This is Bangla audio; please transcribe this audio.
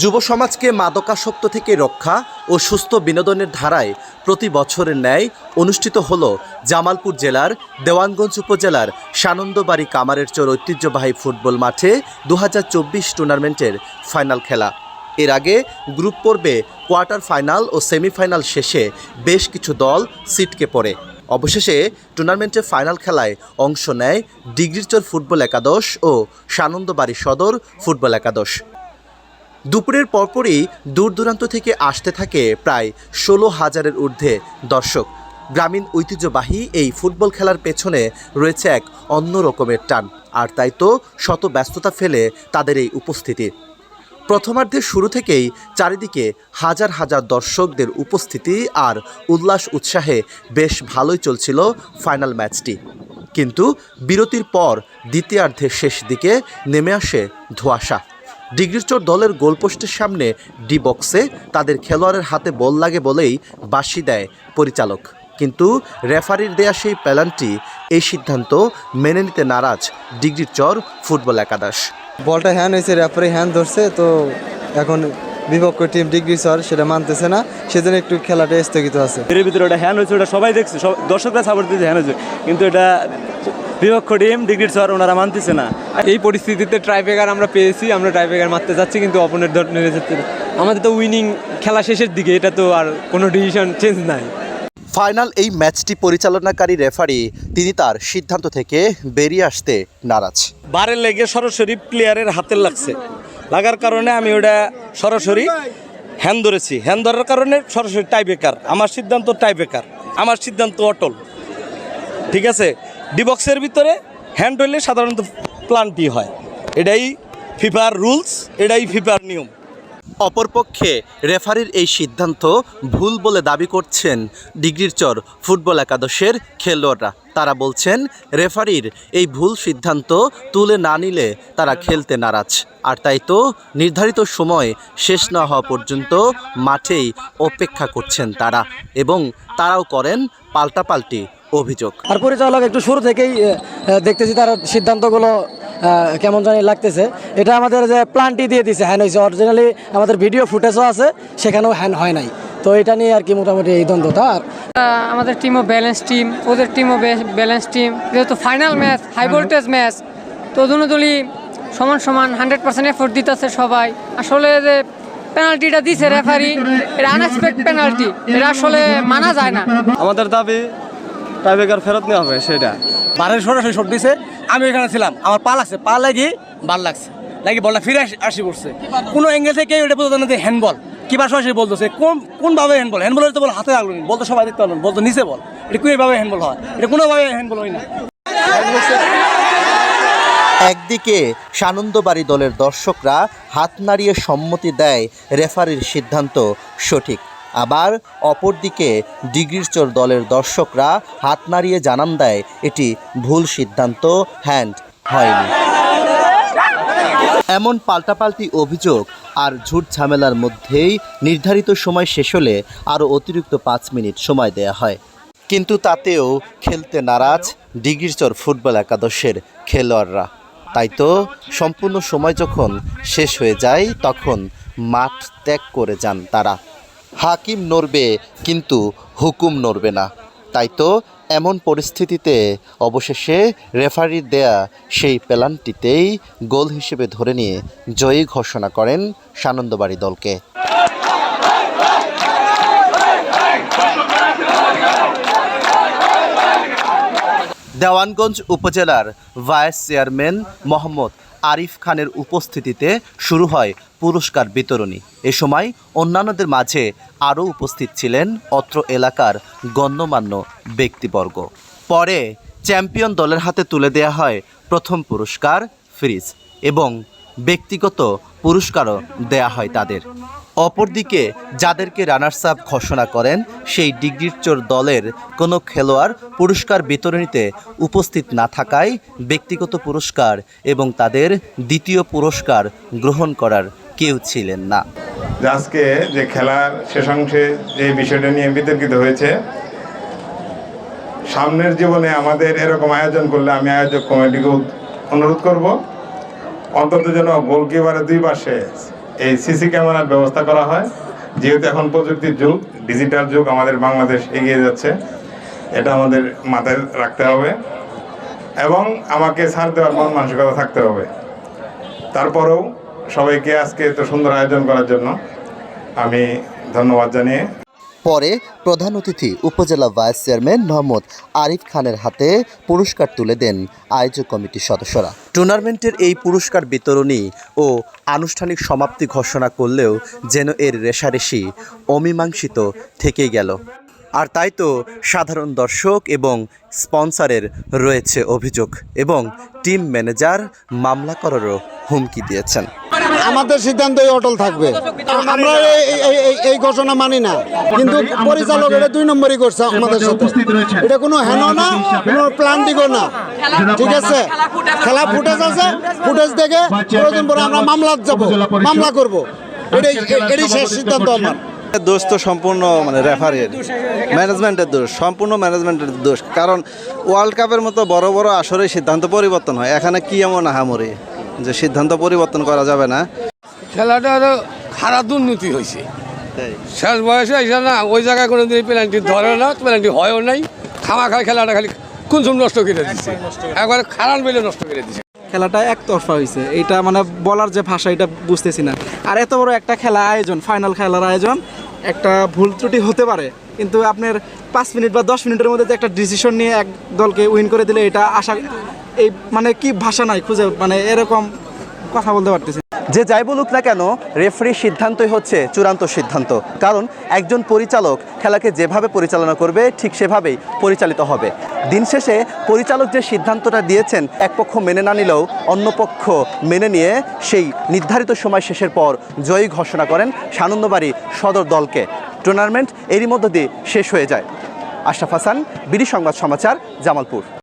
যুব সমাজকে মাদকাসক্ত থেকে রক্ষা ও সুস্থ বিনোদনের ধারায় প্রতি বছরের ন্যায় অনুষ্ঠিত হল জামালপুর জেলার দেওয়ানগঞ্জ উপজেলার সানন্দবাড়ি কামারের চোর ঐতিহ্যবাহী ফুটবল মাঠে দু হাজার চব্বিশ টুর্নামেন্টের ফাইনাল খেলা। এর আগে গ্রুপ পর্বে কোয়ার্টার ফাইনাল ও সেমিফাইনাল শেষে বেশ কিছু দল সিটকে পড়ে। অবশেষে টুর্নামেন্টের ফাইনাল খেলায় অংশ নেয় ডিগ্রিচর ফুটবল একাদশ ও সানন্দবাড়ি সদর ফুটবল একাদশ। দুপুরের পরপরই দূর দূরান্ত থেকে আসতে থাকে প্রায় ষোলো হাজারের ঊর্ধ্বে দর্শক। গ্রামীণ ঐতিহ্যবাহী এই ফুটবল খেলার পেছনে রয়েছে এক অন্য রকমের টান, আর তাই তো শত ব্যস্ততা ফেলে তাদের এই উপস্থিতি। প্রথমার্ধের শুরু থেকেই চারিদিকে হাজার হাজার দর্শকদের উপস্থিতি আর উল্লাস উৎসাহে বেশ ভালোই চলছিল ফাইনাল ম্যাচটি। কিন্তু বিরতির পর দ্বিতীয়ার্ধের শেষ দিকে নেমে আসে ধোঁয়াশা। ডিগ্রিচর দলের গোলপোস্টের সামনে ডি বক্সে তাদের খেলোয়াড়ের হাতে বল লাগে বলেই বাসি দেয় পরিচালক। কিন্তু রেফারির দেয়া সেই প্যালান্টি এই সিদ্ধান্ত মেনে নিতে নারাজ ডিগ্রির চর ফুটবল একাদশ। বলটা হ্যান্ড হয়েছে রেফারি হ্যান্ড ধরছে তো এখন বিপক্ষ টিম ডিগ্রি স্যার সেটা মানতেছে না সেজন্য একটু খেলাটা স্থগিত আছে। এর ভিতরে ওটা হ্যান্ড হয়েছে ওটা সবাই দেখছে সব দর্শকরা সাপোর্ট দিতে হ্যান্ড হয়েছে কিন্তু এটা বিপক্ষ টিম ডিগ্রির স্যার ওনারা মানতেছে না। এই পরিস্থিতিতে ট্রাইব্রেকার আমরা পেয়েছি আমরা ট্রাইব্রেকার মারতে যাচ্ছি কিন্তু অপোনেন্ট নেমে যাচ্ছে আমাদের তো উইনিং খেলা শেষের দিকে এটা তো আর কোনো ডিসিশন চেঞ্জ নাই। ফাইনাল এই ম্যাচটি পরিচালনাকারী রেফারি তিনি তার সিদ্ধান্ত থেকে বেরিয়ে আসতে নারাজ। বারে লেগে সরাসরি প্লেয়ারের হাতে লাগছে। লাগার কারণে আমি ওটা সরাসরি হ্যান্ড ধরেছি। হ্যান্ড ধরার কারণে সরাসরি টাই বেকার আমার সিদ্ধান্ত টাই বেকার আমার সিদ্ধান্ত অটল। ঠিক আছে? ডিবক্সের ভিতরে হ্যান্ড হইলে সাধারণত প্লান্টি হয়। এটাই ফিফার রুলস এটাই ফিফার নিয়ম। অপরপক্ষে রেফারির এই সিদ্ধান্ত ভুল বলে দাবি করছেন ডিগ্রির চর ফুটবল একাদশের খেলোয়াড়রা। তারা বলছেন রেফারির এই ভুল সিদ্ধান্ত তুলে না নিলে তারা খেলতে নারাজ। আর তাই তো নির্ধারিত সময় শেষ না হওয়া পর্যন্ত মাঠেই অপেক্ষা করছেন তারা। এবং তারাও করেন পাল্টাপাল্টি অভিযোগ। আর পরিচালক একটু শুরু থেকেই দেখতেছি তার সিদ্ধান্তগুলো কেমন জানি লাগতেছে। এটা আমাদের যে প্লান্টি দিয়ে দিছে হ্যান হয়েছে। অরিজিনালি আমাদের ভিডিও ফুটেজও আছে সেখানেও হ্যান হয় নাই। তো এটা নিয়ে আর কি মোটামুটি এই দ্বন্দ্বটা। আর আমাদের টিমও ব্যালেন্স টিম ওদের টিমও ব্যালেন্স টিম যেহেতু final match high voltage match তো দুনো দলই সমান সমান হান্ড্রেড পার্সেন্ট এফোর্ট দিতেছে সবাই। আসলে যে পেনাল্টিটা দিছে রেফারি এটা আনএক্সপেক্ট পেনাল্টি এটা আসলে মানা যায় না। আমাদের দাবি টাইবেকার ফেরত নেওয়া হবে সেটা। বারের সরাসরি শট দিছে আমি এখানে ছিলাম আমার পা লাগছে পা লাগি বার লাগছে লাগি বলটা ফিরে আসি- আসি পড়ছে কোনো অ্যাঙ্গেল থেকে এটা বলতো না যে হ্যান্ডবল কিবার সরাসরি বলতেছে কোন কোনভাবে হ্যান্ডবল হ্যান্ডবলের তো বল হাতে লাগল নি বলতো সবাই দেখতে পারল বলতো নিচে বল এটা কোনোভাবে হ্যান্ডবল হয়? এটা কোনোভাবে হ্যান্ডবল হয় না। একদিকে সানন্দবাড়ি দলের দর্শকরা হাত নাড়িয়ে সম্মতি দেয় রেফারির সিদ্ধান্ত সঠিক। আবার অপরদিকে ডিগ্রিরচর দলের দর্শকরা হাত নাড়িয়ে জানান দেয়, এটি ভুল সিদ্ধান্ত, হ্যান্ড হয়নি। এমন পাল্টাপাল্টি অভিযোগ আর ঝুট ঝামেলার মধ্যেই নির্ধারিত সময় শেষ হলে আরও অতিরিক্ত পাঁচ মিনিট সময় দেয়া হয়। কিন্তু তাতেও খেলতে নারাজ ডিগ্রিচর ফুটবল একাদশের খেলোয়াড়রা। তাই তো সম্পূর্ণ সময় যখন শেষ হয়ে যায়, তখন মাঠ ত্যাগ করে যান তারা। হাকিম নড়বে, কিন্তু হুকুম নড়বে না। তাই তো এমন পরিস্থিতিতে অবশেষে রেফারির দেয়া সেই পেলান্টিতেই গোল হিসেবে ধরে নিয়ে জয়ী ঘোষণা করেন সানন্দবাড়ি দলকে। দেওয়ানগঞ্জ উপজেলার ভাইস চেয়ারম্যান মোহাম্মদ আরিফ খানের উপস্থিতিতে শুরু হয় পুরস্কার বিতরণী। এ সময় অন্যান্যদের মাঝে আরও উপস্থিত ছিলেন অত্র এলাকার গণ্যমান্য ব্যক্তিবর্গ। পরে চ্যাম্পিয়ন দলের হাতে তুলে দেয়া হয় প্রথম পুরস্কার ফ্রিজ এবং ব্যক্তিগত পুরস্কারও দেয়া হয় তাদের। অপরদিকে যাদেরকে রানার্স আপ ঘোষণা করেন, সেই ডিগ্রিচোর দলের কোনো খেলোয়াড় পুরস্কার বিতরণীতে উপস্থিত না থাকায় ব্যক্তিগত পুরস্কার এবং তাদের দ্বিতীয় পুরস্কার গ্রহণ করার কেউ ছিলেন না। আজকে যে খেলার শেষাংশে যে বিষয়টা নিয়ে বিতর্কিত হয়েছে, সামনের জীবনে আমাদের এরকম আয়োজন করলে আমি আয়োজক কমিটিকে অনুরোধ করব, অন্তত যেন গোলকিপারের দুই পাশে এই সিসি ক্যামেরার ব্যবস্থা করা হয়। যেহেতু এখন প্রযুক্তির যুগ ডিজিটাল যুগ, আমাদের বাংলাদেশ এগিয়ে যাচ্ছে। এটা আমাদের মাথায় রাখতে হবে। এবং আমাকে ছাড় দেওয়ার মন মানসিকতা থাকতে হবে। তারপরেও সবাইকে আজকে এত সুন্দর আয়োজন করার জন্য আমি ধন্যবাদ জানিয়ে পরে প্রধান অতিথি উপজেলা ভাইস চেয়ারম্যান মোহাম্মদ আরিফ খানের হাতে পুরস্কার তুলে দেন আয়োজক কমিটির সদস্যরা। টুর্নামেন্টের এই পুরস্কার বিতরণী ও আনুষ্ঠানিক সমাপ্তি ঘোষণা করলেও যেন এর রেশারেশি অমীমাংসিত থেকেই গেল। আর তাই তো সাধারণ দর্শক এবং স্পন্সরের রয়েছে অভিযোগ এবং টিম ম্যানেজার মামলা করারও হুমকি দিয়েছেন। আমাদের সিদ্ধান্তই অটল থাকবে। আমরা এই- এই- এই- এই ঘোষণা মানি না। কিন্তু পরিচালক এটা দুই নম্বরই করছে আমাদের সাথে। এটা কোনো হেন না কোনো প্লান্টিকও না। ঠিক আছে? খেলা ফুটেজ আছে ফুটেজ দেখে প্রয়োজন পরে আমরা মামলা যাব মামলা করব। এটাই এটাই শেষ সিদ্ধান্ত আমার। দোষ তো সম্পূর্ণ মানে রেফারির। ম্যানেজমেন্টের দোষ সম্পূর্ণ ম্যানেজমেন্টের দোষ। কারণ ওয়ার্ল্ড কাপের মতো বড় বড় আসরে সিদ্ধান্ত পরিবর্তন হয়। এখানে কি এমন আহামরি যে সিদ্ধান্ত পরিবর্তন করা যাবে না। খেলাটা খারাপ দুর্নীতি হয়েছে। শেষ বয়সে এসে না ওই জায়গায় কোনো দিন পেনাল্টি ধরে না পেনাল্টি হয়ও নাই। খামা খাই খেলাটা খালি কুনসুম নষ্ট করে দিচ্ছে একবার খারাপ বেলে নষ্ট করে দিচ্ছে খেলাটা একতরফা হয়েছে। এটা মানে বলার যে ভাষা এটা বুঝতেছি না। আর এত বড় একটা খেলা আয়োজন ফাইনাল খেলার আয়োজন একটা ভুল ত্রুটি হতে পারে। কিন্তু আপনার পাঁচ মিনিট বা দশ মিনিটের মধ্যে যে একটা ডিসিশন নিয়ে এক দলকে উইন করে দিলে এটা আশা এই মানে কি ভাষা নাই খুঁজে মানে এরকম কথা বলতে পারতেছে যে যাই বলুক না কেন, রেফারির সিদ্ধান্তই হচ্ছে চূড়ান্ত সিদ্ধান্ত। কারণ একজন পরিচালক খেলাকে যেভাবে পরিচালনা করবে, ঠিক সেভাবেই পরিচালিত হবে। দিন শেষে পরিচালক যে সিদ্ধান্তটা দিয়েছেন, এক পক্ষ মেনে না নিলেও অন্য পক্ষ মেনে নিয়ে সেই নির্ধারিত সময় শেষের পর জয়ী ঘোষণা করেন সানন্দবাড়ি সদর দলকে। টুর্নামেন্ট এরই মধ্য দিয়ে শেষ হয়ে যায়। আশরাফ হাসান, বিডি সংবাদ সমাচার, জামালপুর।